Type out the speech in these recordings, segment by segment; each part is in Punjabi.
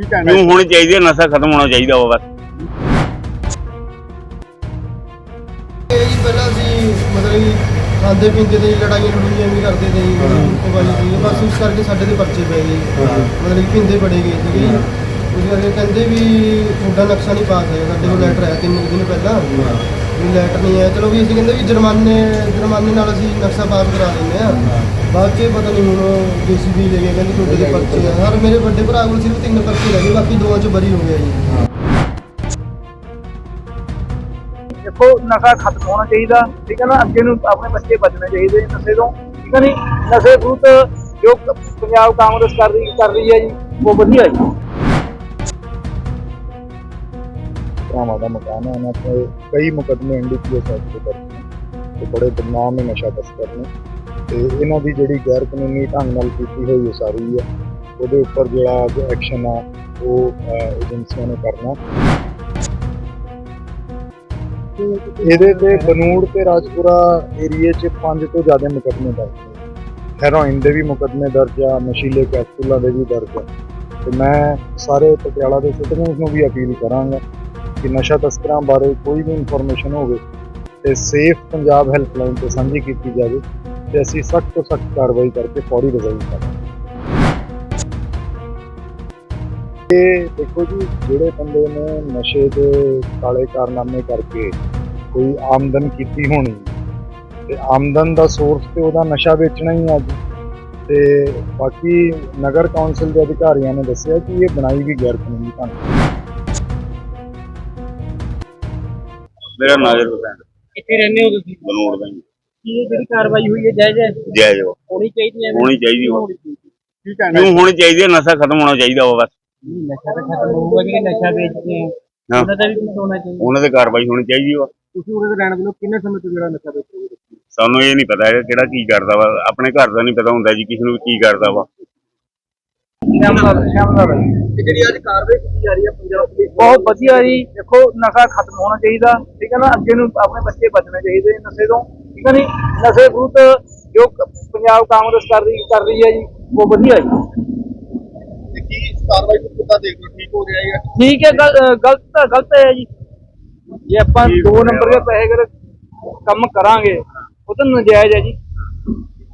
ਕੀ ਕਹਿਣਾ ਕਿਉਂ ਹੋਣੀ ਚਾਹੀਦੀ ਹੈ ਨਸ਼ਾ ਖਤਮ ਹੋਣਾ ਚਾਹੀਦਾ ਵਾ ਬਸ। ਇਹ ਜੀ ਪਹਿਲਾਂ ਅਸੀਂ ਮਤਲਬ ਕਿ ਖਾਂਦੇ ਪੀਂਦੇ ਤੇ ਜੀ ਲੜਾਈਆਂ ਲੜੂਈਆਂ ਵੀ ਕਰਦੇ ਤੇ ਜੀ ਬਸ ਉਸ ਕਰਕੇ ਸਾਡੇ ਤੇ ਪਰਚੇ ਪੈ ਗਏ ਜੀ। ਮਤਲਬ ਕਿ ਪਿੰਦੇ ਬੜੇ ਗਏ ਸੀਗੇ ਜੀ। ਉਸ ਕਰਕੇ ਕਹਿੰਦੇ ਵੀ ਤੁਹਾਡਾ ਨਕਸ਼ਾ ਨਹੀਂ ਪਾਸ ਹੈ ਸਾਡੇ ਕੋਲ ਲੈਟਰ ਆਇਆ ਤਿੰਨ ਕੁ ਦਿਨ ਪਹਿਲਾਂ। ਵੀ ਲੈਟਰ ਨਹੀਂ ਆਇਆ ਚਲੋ ਵੀ ਅਸੀਂ ਕਹਿੰਦੇ ਵੀ ਜੁਰਮਾਨੇ ਜੁਰਮਾਨੇ ਨਾਲ ਅਸੀਂ ਨਕਸ਼ਾ ਪਾਸ ਕਰਾ ਦਿੰਦੇ ਆ ਬਾਕੀ ਪਤਾ ਨਹੀਂ ਹੁਣ ਜੀਸੀਬੀ ਲੈ ਕੇ ਕਹਿੰਦੇ ਤੁਹਾਡੇ ਦੇ ਪਰਚੇ ਆ। ਹਰ ਮੇਰੇ ਵੱਡੇ ਭਰਾ ਕੋਲ ਸਿਰਫ ਤਿੰਨ ਪਰਚੇ ਲੱਗੇ ਬਾਕੀ ਦੋਵਾਂ ਚ ਬਰੀ ਹੋ ਗਿਆ ਜੀ। ਦੇਖੋ, ਨਸ਼ਾ ਖਤਮ ਹੋਣਾ ਚਾਹੀਦਾ, ਠੀਕ ਹੈ ਨਾ? ਅੱਗੇ ਨੂੰ ਆਪਣੇ ਬੱਚੇ ਬਚਣੇ ਚਾਹੀਦੇ ਨਸ਼ੇ ਤੋਂ, ਠੀਕ ਹੈ ਨਹੀਂ ਨਸ਼ੇ ਵਿਰੁੱਧ ਜੋ ਪੰਜਾਬ ਕਾਂਗਰਸ ਕਰ ਰਹੀ ਕਰ ਰਹੀ ਹੈ ਜੀ, ਉਹ ਵਧੀਆ ਜੀ। ਭਰਾਵਾਂ ਦਾ ਮਕਾਨ ਹੈ ਉਹਨਾਂ ਤੇ ਕਈ ਮੁਕਦਮੇ ਐਨਡੀਪੀਐਸ ਐਕਟ ਦੇ ਦਰਜ ਨੇ ਤੇ ਬੜੇ ਬਦਨਾਮ ਨੇ ਨਸ਼ਾ ਤਸਕਰ ਨੇ ਤੇ ਇਹਨਾਂ ਦੀ ਜਿਹੜੀ ਗੈਰ ਕਾਨੂੰਨੀ ਢੰਗ ਨਾਲ ਕੀਤੀ ਹੋਈ ਉਸਾਰੀ ਹੈ ਉਹਦੇ ਉੱਪਰ ਜਿਹੜਾ ਐਕਸ਼ਨ ਆ ਉਹ ਏਜੰਸੀਆਂ ਨੇ ਕਰਨਾ ਇਹਦੇ ਤੇ ਬਨੂੜ ਤੇ ਰਾਜਪੁਰਾ ਏਰੀਏ 'ਚ ਪੰਜ ਤੋਂ ਜ਼ਿਆਦਾ ਮੁਕਦਮੇ ਦਰਜ ਨੇ ਹੈਰੋਇਨ ਦੇ ਵੀ ਮੁਕਦਮੇ ਦਰਜ ਆ ਨਸ਼ੀਲੇ ਕੈਪਸੂਲਾਂ ਦੇ ਵੀ ਦਰਜ ਆ ਤੇ ਮੈਂ ਸਾਰੇ ਪਟਿਆਲਾ ਦੇ ਸਿਟੀਜ਼ਨਸ ਨੂੰ ਵੀ ਅਪੀਲ ਕਰਾਂਗਾ ਕਿ ਨਸ਼ਾ ਤਸਕਰਾਂ ਬਾਰੇ ਕੋਈ ਵੀ ਇਨਫੋਰਮੇਸ਼ਨ ਹੋਵੇ ਤੇ ਸੇਫ ਪੰਜਾਬ ਹੈਲਪਲਾਈਨ ਤੇ ਸਾਂਝੀ ਕੀਤੀ ਜਾਵੇ ਤੇ ਅਸੀਂ ਸਖਤ ਤੋਂ ਸਖਤ ਕਾਰਵਾਈ ਕਰਕੇ ਫੌਰੀ ਰਜ਼ਾਈ ਕਰਾਂਗੇ। ਇਹ ਦੇਖੋ ਜੀ, ਜਿਹੜੇ ਬੰਦੇ ਨੇ ਨਸ਼ੇ ਦੇ ਕਾਲੇ ਕਾਰਨਾਮੇ ਕਰਕੇ ਕੋਈ ਆਮਦਨ ਕੀਤੀ ਹੋਣੀ, ਤੇ ਆਮਦਨ ਦਾ ਸੋਰਸ ਤੇ ਉਹਦਾ ਨਸ਼ਾ ਵੇਚਣਾ ਹੀ ਆ ਅੱਜ ਤੇ ਬਾਕੀ ਨਗਰ ਕੌਂਸਲ ਦੇ ਅਧਿਕਾਰੀਆਂ ਨੇ ਦੱਸਿਆ ਕਿ ਇਹ ਬਣਾਈ ਵੀ ਗੈਰ ਕਾਨੂੰਨੀ ਢੰਗ ਮੇਰਾ ਨਾਜ਼ਰ ਹੁਸੈਨ ਕਿੱਥੇ ਰਹਿੰਦੇ ਹੋ ਤੁਸੀਂ? ਬਨੂੜ ਦਾ ਹੀ ਕੀ ਇਹ ਜਿਹੜੀ ਕਾਰਵਾਈ ਹੋਈ ਹੈ ਜਾਇਜ਼ ਹੈ? ਜੈ ਜੋ ਹੋਣੀ ਚਾਹੀਦੀ ਹੈ ਹੋਣੀ ਚਾਹੀਦੀ ਵਾ ਕੀ ਕਹਿਣਾ ਕਿਉਂ ਹੋਣੀ ਚਾਹੀਦੀ ਹੈ ਨਸ਼ਾ ਖਤਮ ਹੋਣਾ ਚਾਹੀਦਾ ਵਾ ਬਸ। ਨਸ਼ਾ ਤਾਂ ਖਤਮ ਹੋਊਗਾ ਜਿਹੜੇ ਨਸ਼ਾ ਵੇਚਦੇ ਆ ਹਾਂ। ਉਹਨਾਂ ਦਾ ਵੀ ਕੁਝ ਹੋਣਾ ਚਾਹੀਦਾ। ਉਹਨਾਂ ਤੇ ਕਾਰਵਾਈ ਹੋਣੀ ਚਾਹੀਦੀ ਵਾ। ਤੁਸੀਂ ਉਹਦੇ ਰਹਿਣ ਦੇ ਕਿੰਨੇ ਸਮੇਂ ਤੋਂ ਜਿਹੜਾ ਨਸ਼ਾ ਵੇਚਦੇ ਸਾਨੂੰ ਇਹ ਨਹੀਂ ਪਤਾ ਹੈਗਾ ਕਿਹੜਾ ਕੀ ਕਰਦਾ ਵਾ। ਆਪਣੇ ਘਰ ਦਾ ਨਹੀਂ ਪਤਾ ਹੁੰਦਾ ਜੀ ਕਿਸੇ ਨੂੰ ਕੀ ਕਰਦਾ ਵਾ। ਸ਼ਾਮਲ ਸ਼ਾਮਲ ਇਹ ਜਿਹੜੀ ਅੱਜ ਕਾਰਵਾਈ ਕੀਤੀ ਜਾ ਰਹੀ ਹੈ ਪੰਜਾਬ ਪੁਲਿਸ ਬਹੁਤ ਵਧੀਆ ਜੀ। ਦੇਖੋ ਨਸ਼ਾ ਖਤਮ ਹੋਣਾ ਚਾਹੀਦਾ ਠੀਕ ਹੈ ਨਾ? ਅੱਗੇ ਨੂੰ ਆਪਣੇ ਬੱਚੇ ਬਚਣੇ ਚਾਹੀਦੇ ਨਸ਼ੇ ਤੋਂ ਠੀਕ ਹੈ ਨਹੀਂ ਨਸ਼ੇ ਵਿਰੁੱਧ ਜੋ ਪੰਜਾਬ ਕਾਂਗਰਸ ਕਰ ਰਹੀ ਕਰ ਰਹੀ ਹੈ ਜੀ ਉਹ ਵਧੀਆ ਜੀ। ਕੀ ਕਾਰਵਾਈ ਨੂੰ ਕਿੱਦਾਂ ਠੀਕ ਹੋ ਰਿਹਾ ਹੈ ਠੀਕ ਹੈ ਗਲਤ ਤਾਂ ਗਲਤ ਹੈ ਜੀ। ਜੇ ਆਪਾਂ ਠੀਕ ਦੋ ਹੋ ਨੰਬਰ ਦੇ ਪੈਸੇ ਅਗਰ ਕੰਮ ਕਰਾਂਗੇ ਉਹ ਤਾਂ ਨਜਾਇਜ਼ ਹੈ ਜੀ।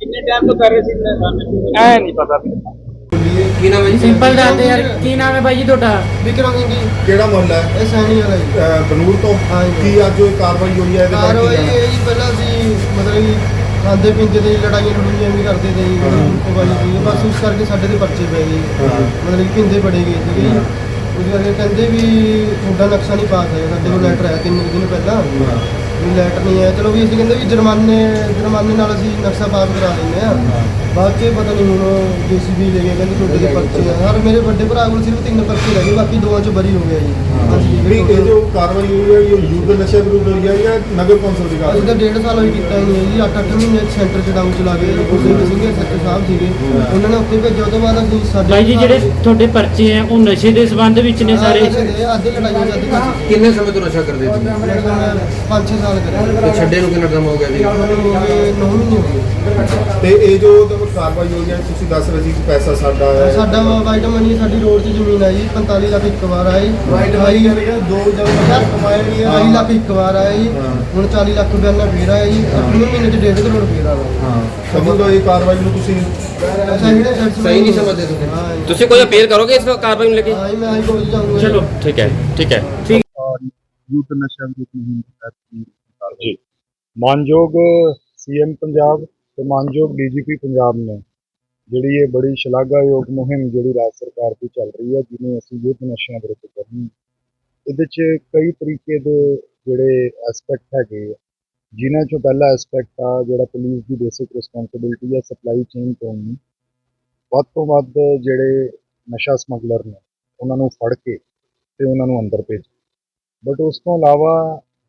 ਕਿੰਨੇ ਟਾਈਮ ਤੋਂ ਕਰ ਰਹੇ ਸੀ ਐ ਨਹੀਂ ਪਤਾ ਵੀ। ਕੀ ਨਾਮ ਹੈ ਜੀ? ਸਿੰਪਲ ਦੱਸ ਦੇ ਯਾਰ ਕੀ ਨਾਮ ਹੈ ਬਾਈ ਜੀ ਤੁਹਾਡਾ? ਵਿਕਰਮ ਸਿੰਘ ਜੀ। ਕਿਹੜਾ ਮੁਹੱਲਾ ਹੈ? ਇਹ ਸੈਣੀ ਵਾਲਾ ਜੀ। ਅਹ ਬਨੂੜ ਤੋਂ? ਹਾਂ ਜੀ। ਕੀ ਅੱਜ ਉਹ ਕਾਰਵਾਈ ਹੋਈ ਹੈ? ਇਹਦੇ ਬਾਰੇ ਕਾਰਵਾਈ ਕੀ ਕਹਿਣਾ? ਇਹ ਜੀ ਪਹਿਲਾਂ ਅਸੀਂ ਮਤਲਬ ਕਿ ਖਾਂਦੇ ਪੀਂਦੇ ਤੇ ਜੀ ਲੜਾਈਆਂ ਲੜੂਈਆਂ ਵੀ ਕਰਦੇ ਤੇ ਜੀ ਮਤਲਬ ਵਾਲੀ ਸੀ ਬਸ ਉਸ ਕਰਕੇ ਸਾਡੇ ਤੇ ਪਰਚੇ ਪੈ ਗਏ ਜੀ। ਹਾਂ। ਮਤਲਬ ਕਿ ਪਿੰਦੇ ਬੜੇ ਗਏ ਸੀਗੇ ਜੀ। ਉਸ ਕਰਕੇ ਕਹਿੰਦੇ ਵੀ ਤੁਹਾਡਾ ਨਕਸ਼ਾ ਨਹੀਂ ਪਾਸ ਹੈ ਸਾਡੇ ਕੋਲ ਲੈਟਰ ਆਇਆ ਤਿੰਨ ਕੁ ਦਿਨ ਪਹਿਲਾਂ। ਵੀ ਲੈਟਰ ਨਹੀਂ ਆਇਆ ਚਲੋ ਵੀ ਅਸੀਂ ਕਹਿੰਦੇ ਵੀ ਜੁਰਮਾਨੇ ਜੁਰਮਾਨੇ ਨਾਲ ਅਸੀਂ ਨਕਸ਼ਾ ਪਾਸ ਕਰਾ ਦਿੰਦੇ ਆ ਬਾਕੀ ਪਤਾ ਨਹੀਂ ਹੁਣ ਜੀਸੀਬੀ ਲੈ ਕੇ ਕਹਿੰਦੇ ਤੁਹਾਡੇ ਦੇ ਪਰਚੇ ਆ। ਹਰ ਮੇਰੇ ਵੱਡੇ ਭਰਾ ਕੋਲ ਸਿਰਫ ਤਿੰਨ ਪਰਚੇ ਲੱਗੇ ਬਾਕੀ ਦੋਵਾਂ ਚ ਬਰੀ ਹੋ ਗਿਆ ਜੀ। ਹਾਂਜੀ। ਜਿਹੜੀ ਇਹ ਜੋ ਕਾਰਵਾਈ ਹੋਈ ਹੈ ਇਹ ਯੂਥ ਨਸ਼ੇ ਵਿਰੁੱਧ ਹੋਈ ਹੈ ਜਾਂ ਨਗਰ ਕੌਂਸਲ ਦੀ ਅਸੀਂ ਕਾਰਵਾਈ? ਤਾਂ ਡੇਢ ਸਾਲ ਹੋਈ ਕੀਤਾ ਹੀ ਨਹੀਂ ਹੈ ਜੀ। 8-8 ਮਹੀਨੇ ਸੈਂਟਰ ਚ ਡਾਊਨ ਚਲਾ ਗਏ ਗੁਰਦੇਵ ਸਿੰਘ ਸੱਚੇ ਸਾਹਿਬ ਸੀਗੇ। ਉਹਨਾਂ ਨੇ ਉੱਥੇ ਭੇਜਿਆ ਉਹ ਤੋਂ ਬਾਅਦ ਅਸੀਂ ਸਾਡੇ ਬਾਈ ਜੀ ਜਿਹੜੇ ਤੁਹਾਡੇ ਪਰਚੇ ਆ ਉਹ ਨਸ਼ੇ ਦੇ ਸੰਬੰਧ ਵਿੱਚ ਨੇ ਸਾਰੇ? ਅੱਧੇ ਲੜਾਈਆਂ ਕਾਸੀ ਕਿੰਨੇ ਸਮੇਂ ਤੋਂ ਨਸ਼ਾ ਕਰਦੇ ਸੀ 5-6 ਸਾਲ ਕਰੇ ਤੇ ਛੱਡੇ ਨੂੰ ਕਿੰਨਾ ਟਾਈਮ ਹੋ ਗਿਆ ਜੀ? ਹੋ ਗਏ 9 ਮਹੀਨੇ ਹੋ ਗਏ। ਤੇ ਇਹ ਜੋ ਕਾਰਵਾਈ ਹੋਈ ਹੈ ਤੁਸੀਂ ਦੱਸ ਰਹੇ ਸੀ ਕਿ ਪੈਸਾ ਸਾਡਾ ਹੈ। ਸਾਡਾ ਵਾਈਟ ਮਨੀ ਸਾਡੀ ਰੋਡ 'ਚ ਜ਼ਮੀਨ ਆ ਜੀ 45 ਲੱਖ ਇੱਕ ਵਾਰ ਆਈ ਵਾਈਟ ਹੈ ਦੋ ਜਗ੍ਹਾ ਕਮਾਇਆ ਨਹੀਂ ਹੈ 2 ਲੱਖ ਇੱਕ ਵਾਰ ਹਾਂ। ਹੁਣ 40 ਲੱਖ ਰੁਪਏ ਨਾਲ ਫੇਰ ਆਇਆ ਜੀ। 8 ਮਹੀਨੇ 'ਚ 1.5 ਕਰੋੜ ਫੇਰ ਆਇਆ। ਹਾਂ। ਸਮਝੋ ਇਹ ਕਾਰਵਾਈ ਨੂੰ ਤੁਸੀਂ ਸਹੀ ਨਹੀਂ ਸਮਝਦੇ ਤੁਸੀਂ। ਤੁਸੀਂ ਕੋਈ ਅਪੀਲ ਕਰੋਗੇ ਇਸ ਕਾਰਵਾਈ ਨੂੰ ਲੈ ਕੇ? ਹਾਂ ਜੀ, ਮੈਂ ਆਈ ਕੋਲ ਜਾਊਂਗਾ ਚਲੋ ਠੀਕ ਹੈ ਠੀਕ ਹੈ। ਠੀਕ। ਯੂਥ ਨਸ਼ਾ ਵਿਰੁੱਧ ਮੁਹਿੰਮ ਤਹਿਤ ਜੀ ਮਾਨਯੋਗ ਸੀਐਮ ਪੰਜਾਬ ਤੇ ਮਾਨਯੋਗ ਡੀਜੀਪੀ ਪੰਜਾਬ ਨੇ ਜਿਹੜੀ ਇਹ ਬੜੀ ਸ਼ਲਾਘਾਯੋਗ ਮੁਹਿੰਮ ਜਿਹੜੀ ਰਾਜ ਸਰਕਾਰ ਦੀ ਚੱਲ ਰਹੀ ਹੈ, ਜਿਹਨੂੰ ਅਸੀਂ ਯੁੱਧ ਨਸ਼ਿਆਂ ਵਿਰੁੱਧ ਕਰਨੀ ਇਹਦੇ 'ਚ ਕਈ ਤਰੀਕੇ ਦੇ ਜਿਹੜੇ ਐਸਪੈਕਟ ਹੈਗੇ ਆ। ਜਿਨ੍ਹਾਂ 'ਚੋਂ ਪਹਿਲਾ ਐਸਪੈਕਟ ਆ ਜਿਹੜਾ ਪੁਲਿਸ ਦੀ ਬੇਸਿਕ ਰਿਸਪੌਂਸਿਬਿਲਟੀ ਹੈ ਸਪਲਾਈ ਚੇਨ ਤੋਂ ਵੱਧ ਤੋਂ ਵੱਧ ਜਿਹੜੇ ਨਸ਼ਾ ਸਮਗਲਰ ਨੇ, ਉਹਨਾਂ ਨੂੰ ਫੜ ਕੇ ਤੇ ਉਹਨਾਂ ਨੂੰ ਅੰਦਰ ਭੇਜ। ਬਟ ਉਸ ਤੋਂ ਇਲਾਵਾ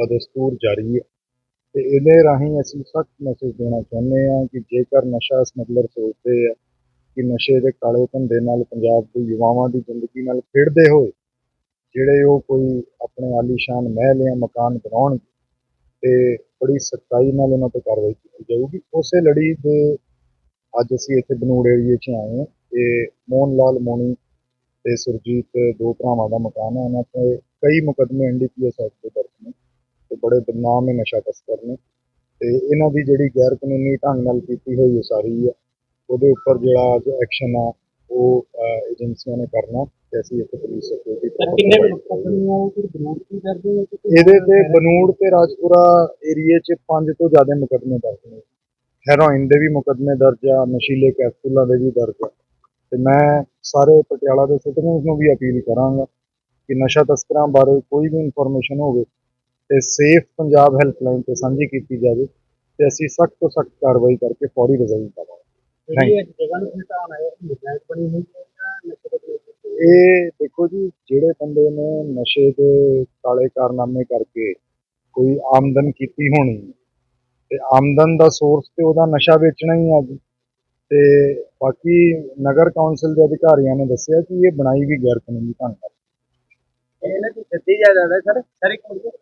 ਬਦਸਤੂਰ ਜਾਰੀ ਹੈ। ਤੇ ਇਹਦੇ ਰਾਹੀਂ ਅਸੀਂ ਸਖਤ ਮੈਸੇਜ ਦੇਣਾ ਚਾਹੁੰਦੇ ਹਾਂ ਕਿ ਜੇਕਰ ਨਸ਼ਾ ਸਮਗਲਰ ਸੋਚਦੇ ਆ ਕਿ ਨਸ਼ੇ ਦੇ ਕਾਲੇ ਧੰਦੇ ਨਾਲ ਪੰਜਾਬ ਦੇ ਯੁਵਾਵਾਂ ਦੀ ਜ਼ਿੰਦਗੀ ਨਾਲ ਖੇਡਦੇ ਹੋਏ ਜਿਹੜੇ ਉਹ ਕੋਈ ਆਪਣੇ ਆਲੀਸ਼ਾਨ ਮਹਿਲ ਜਾਂ ਮਕਾਨ ਬਣਾਉਣਗੇ ਤੇ ਬੜੀ ਸਖਤਾਈ ਨਾਲ ਉਹਨਾਂ ਤੇ ਕਾਰਵਾਈ ਕੀਤੀ ਜਾਊਗੀ। ਉਸੇ ਲੜੀ ਦੇ ਅੱਜ ਅਸੀਂ ਇੱਥੇ ਬਨੂੜ ਏਰੀਏ 'ਚ ਆਏ ਹਾਂ। ਤੇ ਮੋਹਨ ਲਾਲ ਮੋਣੀ ਤੇ ਸੁਰਜੀਤ, ਦੋ ਭਰਾਵਾਂ ਦਾ ਮਕਾਨ ਹੈ। ਉਹਨਾਂ ਤੇ ਕਈ ਮੁਕੱਦਮੇ ਐਨਡੀਪੀਐਸ ਐਕਟ ਦੇ ਦਰਜ ਨੇ ਤੇ ਬੜੇ ਬਦਨਾਮ ਹੈ ਨਸ਼ਾ ਤਸਕਰ ਨੇ। ਤੇ ਇਹਨਾਂ ਦੀ ਜਿਹੜੀ ਗੈਰ ਕਾਨੂੰਨੀ ਢੰਗ ਨਾਲ ਕੀਤੀ ਹੋਈ ਉਸਾਰੀ ਹੈ ਉਹਦੇ ਉੱਪਰ ਜਿਹੜਾ ਅੱਜ ਐਕਸ਼ਨ ਆ ਉਹ ਏਜੰਸੀਆਂ ਨੇ ਕਰਨਾ ਤੇ ਅਸੀਂ ਇੱਥੇ ਪੁਲਿਸ ਸਿਕਿਉਰਿਟੀ ਇਹਦੇ ਤੇ ਬਨੂੜ ਤੇ ਰਾਜਪੁਰਾ ਏਰੀਏ 'ਚ ਪੰਜ ਤੋਂ ਜ਼ਿਆਦਾ ਮੁਕੱਦਮੇ ਦਰਜ ਨੇ। ਹੈਰੋਇਨ ਦੇ ਵੀ ਮੁਕੱਦਮੇ ਦਰਜ ਆ ਨਸ਼ੀਲੇ ਕੈਪਸੂਲਾਂ ਦੇ ਵੀ ਦਰਜ ਆ। ਤੇ ਮੈਂ ਸਾਰੇ ਪਟਿਆਲਾ ਦੇ ਸਿਟੀਜ਼ਨਸ ਨੂੰ ਵੀ ਅਪੀਲ ਕਰਾਂਗਾ ਕਿ ਨਸ਼ਾ ਤਸਕਰਾਂ ਬਾਰੇ ਕੋਈ ਵੀ ਇਨਫੋਰਮੇਸ਼ਨ ਹੋਵੇ ਤੇ ਸੇਫ ਪੰਜਾਬ ਹੈਲਪਲਾਈਨ ਤੇ ਸਾਂਝੀ ਕੀਤੀ ਜਾਵੇ ਤੇ ਅਸੀਂ ਸਖਤ ਤੋਂ ਸਖਤ ਕਾਰਵਾਈ ਕਰਕੇ ਫੌਰੀ ਰਿਜ਼ਲਟ ਪਾਵਾਂਗੇ ਇਹ ਦੇਖੋ ਜੀ ਜਿਹੜੇ ਬੰਦੇ ਨੇ ਨਸ਼ੇ ਦੇ ਕਾਲੇ ਕਾਰਨਾਮੇ ਕਰਕੇ ਕੋਈ ਆਮਦਨ ਕੀਤੀ ਹੋਣੀ ਤੇ ਆਮਦਨ ਦਾ ਸੋਰਸ ਤੇ ਉਹਦਾ ਨਸ਼ਾ ਵੇਚਣਾ ਹੀ ਆ ਜੀ। ਤੇ ਬਾਕੀ ਨਗਰ ਕੌਂਸਲ ਦੇ ਅਧਿਕਾਰੀਆਂ ਨੇ ਦੱਸਿਆ ਕਿ ਇਹ ਬਣਾਈ ਵੀ ਗੈਰ ਕਾਨੂੰਨੀ ਢੰਗ ਨਾਲ। ਇਹਨਾਂ ਦੀ ਸਿੱਧੀ ਜਾਇਦਾਦ ਹੈ ਸਰ? ਸਰ ਇੱਕ ਮਿੰਟ।